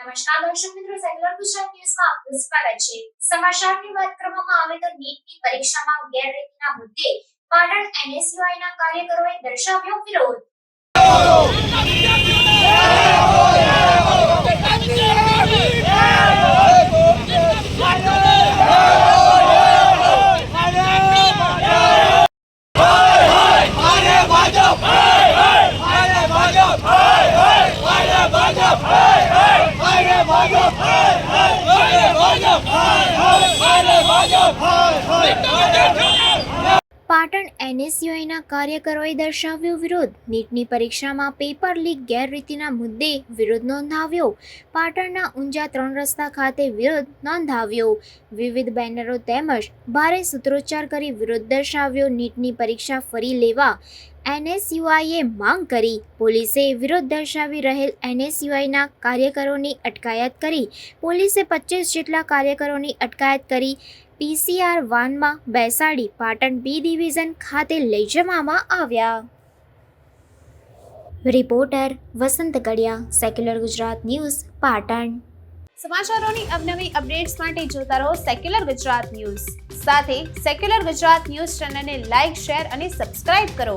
દર્શક મિત્રો સેક્યુલર ગુજરાત ન્યૂઝમાં આપનું સ્વાગત છે. સમાચારની વાત કરવામાં આવે તો નીટની પરીક્ષામાં ગેરરીતિના મુદ્દે પાટણ NSUI ના કાર્યકરોએ દર્શાવ્યો વિરોધ. પાટણ એનએસયુઆઈના કાર્યકરોએ દર્શાવ્યો વિરોધ. નીટની પરીક્ષામાં પેપર લીક ગેરરીતિના મુદ્દે વિરોધ નોંધાવ્યો. પાટણના ઊંઝા ત્રણ રસ્તા ખાતે વિરોધ નોંધાવ્યો. વિવિધ બેનરો તેમજ ભારે સૂત્રોચ્ચાર કરી વિરોધ દર્શાવ્યો. નીટની પરીક્ષા ફરી લેવા એનએસયુઆઈએ માંગ કરી. પોલીસે વિરોધ દર્શાવી રહેલ એનએસયુઆઈના કાર્યકરોની અટકાયત કરી. પોલીસે પચીસ જેટલા કાર્યકરોની અટકાયત કરી. પીસીઆર વાનમાં બેસાડી પાટણ બી ડિવિઝન ખાતે લઈ જવામાં આવ્યા. Reporter Vasant Kadiya secular Gujarat news, Patan. સમાચારોની અવનવી અપડેટ્સ માટે જોતા રહો સેક્યુલર ગુજરાત ન્યૂઝ. સાથે સેક્યુલર ગુજરાત ન્યૂઝ ચેનલને લાઇક શેર અને સબસ્ક્રાઇબ કરો.